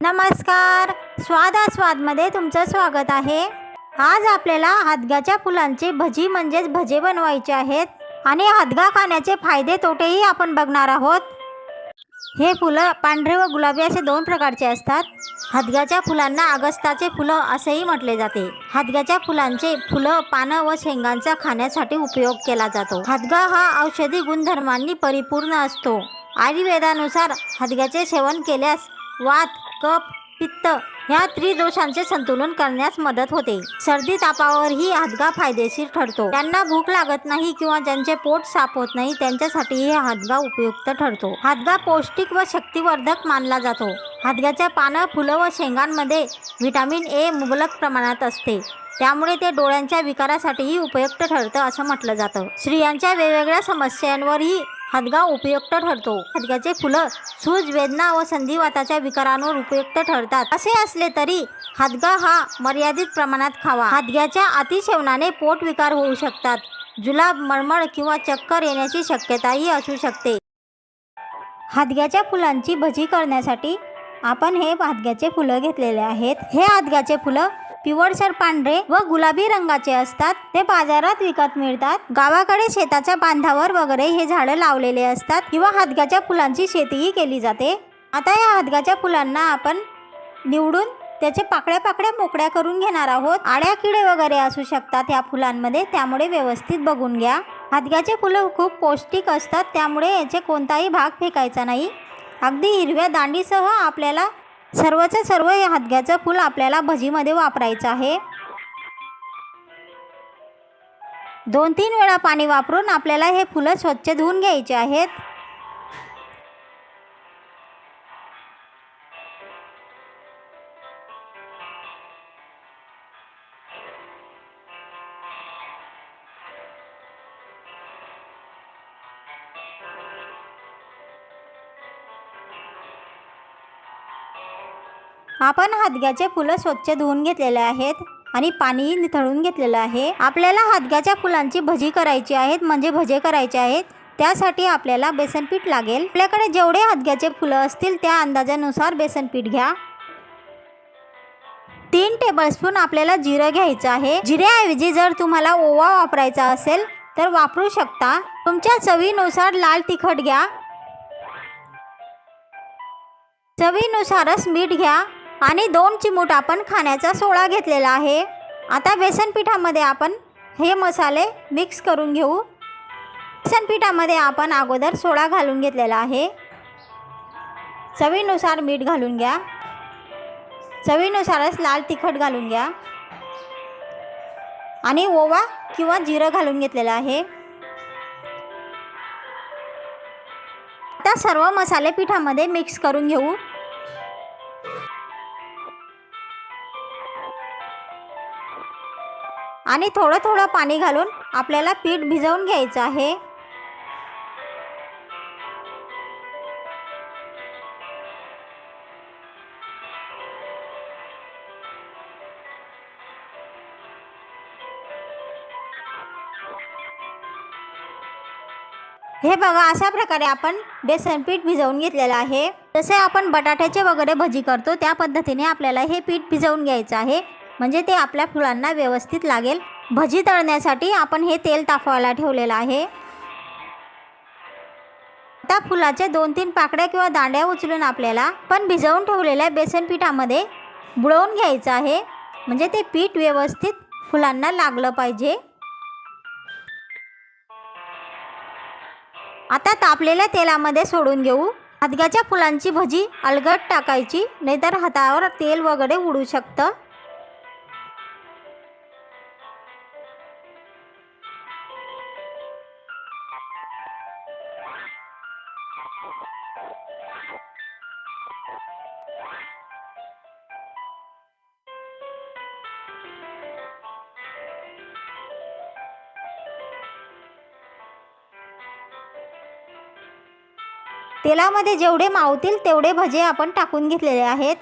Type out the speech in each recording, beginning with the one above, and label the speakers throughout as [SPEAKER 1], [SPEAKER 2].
[SPEAKER 1] नमस्कार. स्वादास्वादमध्ये तुमचं स्वागत आहे. आज आपल्याला हादग्याच्या फुलांची भजी म्हणजेच भजे बनवायचे आहेत आणि हादगा खाण्याचे फायदे तोटेही आपण बघणार आहोत. हे फुलं पांढरे व गुलाबी असे दोन प्रकारचे असतात. हादग्याच्या फुलांना अगस्ताचे फुलं असेही म्हटले जाते. हादग्याच्या फुलांचे फुलं पानं व शेंगांचा खाण्यासाठी उपयोग केला जातो. हादगा हा औषधी गुणधर्मांनी परिपूर्ण असतो. आयुर्वेदानुसार हादग्याचे सेवन केल्यास वात कफ पित्त ह्या त्रिदोषांचे संतुलन करण्यास मदत होते. सर्दी तापावरही हादगा फायदेशीर ठरतो. त्यांना भूक लागत नाही किंवा ज्यांचे पोट साफ होत नाही त्यांच्यासाठीही हादगा उपयुक्त ठरतो. हादगा पौष्टिक व शक्तिवर्धक मानला जातो. हादग्याच्या पानं फुलं व शेंगांमध्ये व्हिटॅमिन ए मुबलक प्रमाणात असते. त्यामुळे ते डोळ्यांच्या विकारासाठीही उपयुक्त ठरतं असं म्हटलं जातं. स्त्रियांच्या वेगवेगळ्या समस्यांवरही हादगा उपयुक्त ठरतो. हादग्याचे फुलं सूज वेदना व संधिवाताच्या विकारांवर उपयुक्त ठरतात. असे असले तरी हादगा हा मर्यादित प्रमाणात खावा. हदग्याच्या अतिसेवनाने पोट विकार होऊ शकतात. जुलाब मळमळ किंवा चक्कर येण्याची शक्यताही असू शकते. हादग्याच्या फुलांची भजी करण्यासाठी आपण हे हादग्याचे फुलं घेतलेले आहेत. हे हादग्याचे फुलं पिवळसर पांढरे व गुलाबी रंगाचे असतात. ते बाजारात विकत मिळतात. गावाकडे शेताच्या बांधावर वगैरे हे झाडं लावलेले असतात किंवा हादग्याच्या फुलांची शेतीही केली जाते. आता या हादग्याच्या फुलांना आपण निवडून त्याचे पाकड्या पाकड्या मोकळ्या करून घेणार आहोत. आड्या किडे वगैरे असू शकतात या फुलांमध्ये त्यामुळे व्यवस्थित बघून घ्या. हादग्याचे फुलं खूप पौष्टिक असतात त्यामुळे याचे कोणताही भाग फेकायचा नाही. अगदी हिरव्या दांडीसह आपल्याला सर्वच्या सर्व हे हादग्याचं फूल आपल्याला भजीमध्ये वापरायचं आहे. दोन तीन वेळा पाणी वापरून आपल्याला हे फुलं स्वच्छ धुवून घ्यायचे आहेत. आपण हादग्याचे फुलं स्वच्छ धुवून घेतलेले आहेत आणि पाणीही निथळून घेतलेलं आहे. आपल्याला हादग्याच्या फुलांची भजी करायची आहेत म्हणजे भजे करायचे आहेत. त्यासाठी आपल्याला बेसनपीठ लागेल. आपल्याकडे जेवढे हादग्याचे फुलं असतील त्या अंदाजानुसार बेसनपीठ घ्या. तीन टेबलस्पून आपल्याला जिरं घ्यायचं आहे. जिऱ्याऐवजी जर तुम्हाला ओवा वापरायचा असेल तर वापरू शकता. तुमच्या चवीनुसार लाल तिखट घ्या. चवीनुसारच मीठ घ्या. आणि दोन चिमूट आपण खाण्याचा सोळा घेतलेला आहे. आता बेसन पिठामध्ये आपण हे मसाले मिक्स करून घेऊ. बेसन पिठामध्ये आपण अगोदर सोळा घालून घेतलेला आहे. चवीनुसार मीठ घालून घ्या. चवीनुसारच लाल तिखट घालून घ्या. आणि ओवा किंवा जिरं घालून घेतलेलं आहे. आता सर्व मसाले पिठामध्ये मिक्स करून घेऊ. आणि थोडं थोडं पाणी घालून आपल्याला पीठ भिजवून घ्यायचं आहे. हे बघा अशा प्रकारे आपण बेसन पीठ भिजवून घेतलेलं आहे. जसे आपण बटाट्याचे वगैरे भजी करतो त्या पद्धतीने आपल्याला हे पीठ भिजवून घ्यायचं आहे. म्हणजे ते आपल्या फुलांना व्यवस्थित लागेल. भजी तळण्यासाठी आपण हे तेल तापवायला ठेवलेलं आहे. आता फुलाचे दोन तीन पाकड्या किंवा दांड्या उचलून आपल्याला पण भिजवून ठेवलेल्या बेसन पिठामध्ये बुडवून घ्यायचं आहे. म्हणजे ते पीठ व्यवस्थित फुलांना लागलं पाहिजे. आता तापलेल्या तेलामध्ये सोडून घेऊ. हादग्याच्या फुलांची भजी अलगट टाकायची नाहीतर हातावर तेल वगैरे उडू शकतं. तेलामध्ये जेवढे मावतील तेवढे भजे आपण टाकून घेतलेले आहेत.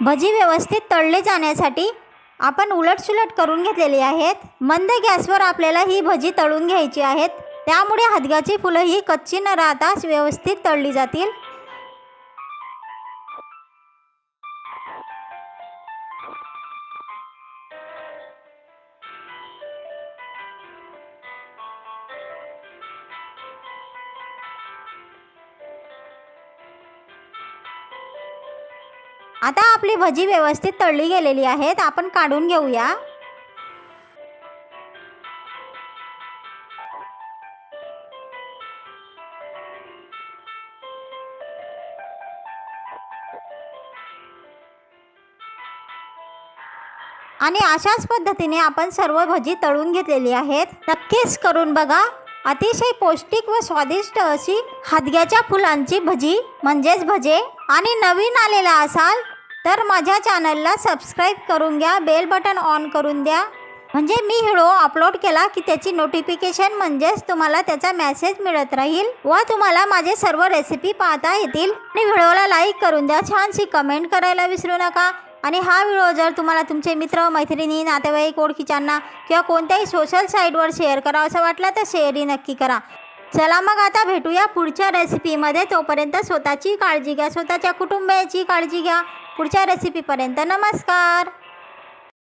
[SPEAKER 1] भजी व्यवस्थित तळले जाण्यासाठी आपण उलटसुलट करून घेतलेली आहेत. मंद गॅसवर आपल्याला ही भजी तळून घ्यायची आहेत. त्यामुळे हदग्याची फुलं ही कच्ची न राहताच व्यवस्थित तळली जातील. आता आपली भजी व्यवस्थित तळली गेलेली आहेत आपण काढून घेऊया. आणि अशाच पद्धतीने आपण सर्व भजी तळून घेतलेली आहेत. नक्कीच करून बघा. अतिशय पौष्टिक व स्वादिष्ट अशी हादग्याच्या फुलांची भजी म्हणजेच भजे. आणि नवीन आलेला असाल तर माझ्या चॅनलला सबस्क्राईब करून घ्या बेल बटन ऑन करून द्या. म्हणजे मी व्हिडिओ अपलोड केला की त्याची नोटिफिकेशन म्हणजेच तुम्हाला त्याचा मेसेज मिळत राहील व तुम्हाला माझे सर्व रेसिपी पाहता येतील. आणि व्हिडिओला लाईक करून द्या. छानशी कमेंट करायला विसरू नका. आणि हा व्हिडिओ जर तुम्हाला तुमचे मित्र मैत्रिणी नातेवाईक ओळखीच्यांना किंवा कोणत्याही सोशल साईटवर शेअर करा असं वाटलं तर शेअरही नक्की करा. चला मग आता भेटूया पुढच्या रेसिपीमध्ये तोपर्यंत स्वतःची काळजी घ्या. स्वतःच्या कुटुंबियाची काळजी घ्या. पुढच्या रेसिपीपर्यंत नमस्कार.